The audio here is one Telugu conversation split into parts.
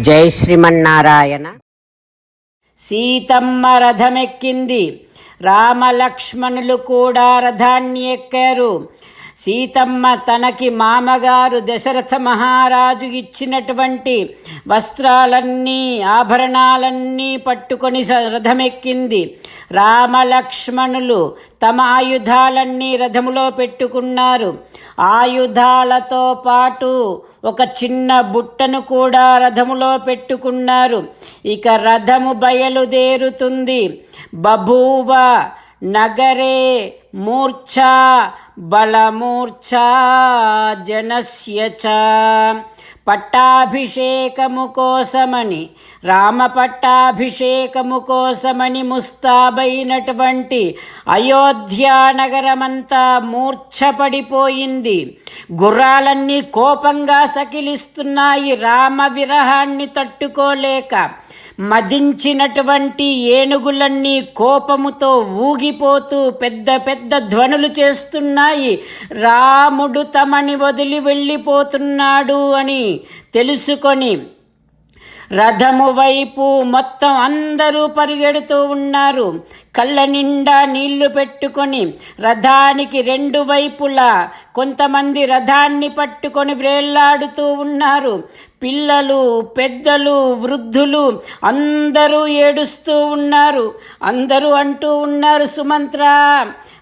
జై శ్రీమన్నారాయణ. సీతమ్మ రథమెక్కింది రామలక్ష్మణులు కూడా రథాన్ని ఎక్కారు. సీతమ్మ తనకి మామగారు దశరథ మహారాజు ఇచ్చినటువంటి వస్త్రాలన్నీ ఆభరణాలన్నీ పట్టుకొని స- రథమెక్కింది. రామలక్ష్మణులు తమ ఆయుధాలన్నీ రథములో పెట్టుకున్నారు. ఆయుధాలతో పాటు ఒక చిన్న బుట్టను కూడా రథములో పెట్టుకున్నారు. ఇక రథము బయలుదేరుతుంది. బభూవ నగరే మూర్ఛా బలమూర్ఛా జనస్య చ. పట్టాభిషేకము కోసమని రామ పట్టాభిషేకము కోసమని ముస్తాబైనటువంటి అయోధ్యా నగరమంతా మూర్ఛపడిపోయింది. గుర్రాలన్నీ కోపంగా సకిలిస్తున్నాయి రామ విరహాన్ని తట్టుకోలేక. మదించినటువంటి ఏనుగులన్నీ కోపముతో ఊగిపోతూ పెద్ద పెద్ద ధ్వనులు చేస్తున్నాయి. రాముడు తమని వదిలి వెళ్ళిపోతున్నాడు అని తెలుసుకొని రథము వైపు మొత్తం అందరూ పరిగెడుతూ ఉన్నారు. కళ్ళ నిండా నీళ్ళు పెట్టుకొని రథానికి రెండు వైపులా కొంతమంది రథాన్ని పట్టుకొని వ్రేళ్ళాడుతూ ఉన్నారు. పిల్లలు పెద్దలు వృద్ధులు అందరూ ఏడుస్తూ ఉన్నారు. అందరూ అంటూ ఉన్నారు సుమంత్ర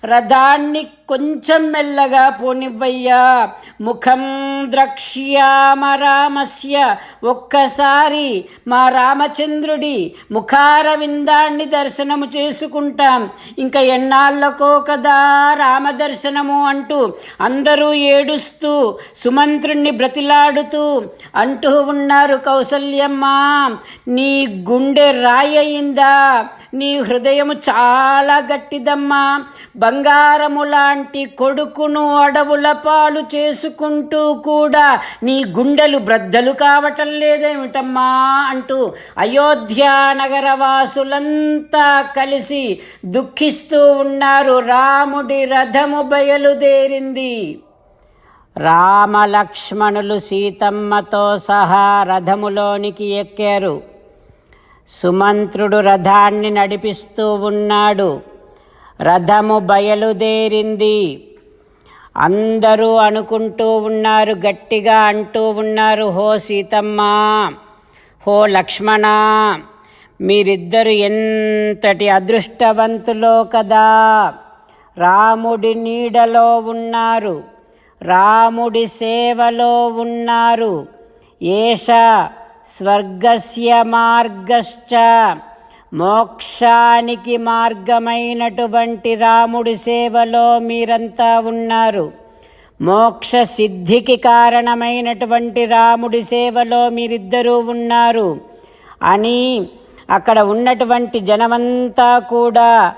రథాన్ని కొంచెం మెల్లగా పోనివ్వయ్యా. ముఖం ద్రక్ష్యామ రామస్య. ఒక్కసారి మా రామచంద్రుడి ముఖార విందాన్ని దర్శనము చేసుకుంటాం. ఇంకా ఎన్నాళ్ళకో కదా రామ దర్శనము అంటూ అందరూ ఏడుస్తూ సుమంత్రుణ్ణి బ్రతిలాడుతూ అంటూ ఉన్నారు కౌసల్యమ్మ. నీ గుండె రాయయిందా? నీ హృదయము చాలా గట్టిదమ్మా. బంగారము లాంటి కొడుకును అడవుల పాలు చేసుకుంటూ కూడా నీ గుండెలు బ్రద్దలు కావటం లేదేమిటమ్మా అంటూ అయోధ్య నగర వాసులంతా కలిసి దుఃఖిస్తూ ఉన్నారు. రాముడి రథము బయలుదేరింది. రామలక్ష్మణులు సీతమ్మతో సహా రథములోనికి ఎక్కారు. సుమంత్రుడు రథాన్ని నడిపిస్తూ ఉన్నాడు. రథము బయలుదేరింది. అందరూ అనుకుంటూ ఉన్నారు గట్టిగా అంటూ ఉన్నారు హో సీతమ్మ! హో లక్ష్మణ! మీరిద్దరు ఎంతటి అదృష్టవంతులో కదా! రాముడి నీడలో ఉన్నారు. రాముడి సేవలో ఉన్నారు. ఏష స్వర్గస్య మార్గశ్చ. మోక్షానికి మార్గమైనటువంటి రాముడి సేవలో మీరంతా ఉన్నారు. మోక్ష సిద్ధికి కారణమైనటువంటి రాముడి సేవలో మీరిద్దరూ ఉన్నారు. అని అక్కడ ఉన్నటువంటి జనమంతా కూడా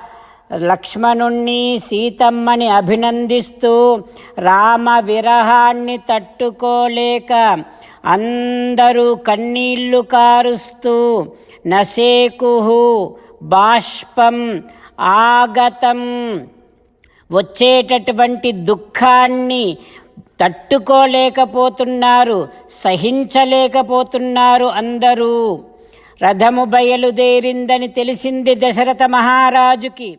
లక్ష్మణుణ్ణి సీతమ్మని అభినందిస్తూ రామ విరహాన్ని తట్టుకోలేక అందరూ కన్నీళ్ళు కారుస్తూ నశేకుహు బాష్పం ఆగతం. వచ్చేటటువంటి దుఃఖాన్ని తట్టుకోలేకపోతున్నారు సహించలేకపోతున్నారు అందరూ. రథము బయలుదేరిందని తెలిసింది దశరథ మహారాజుకి.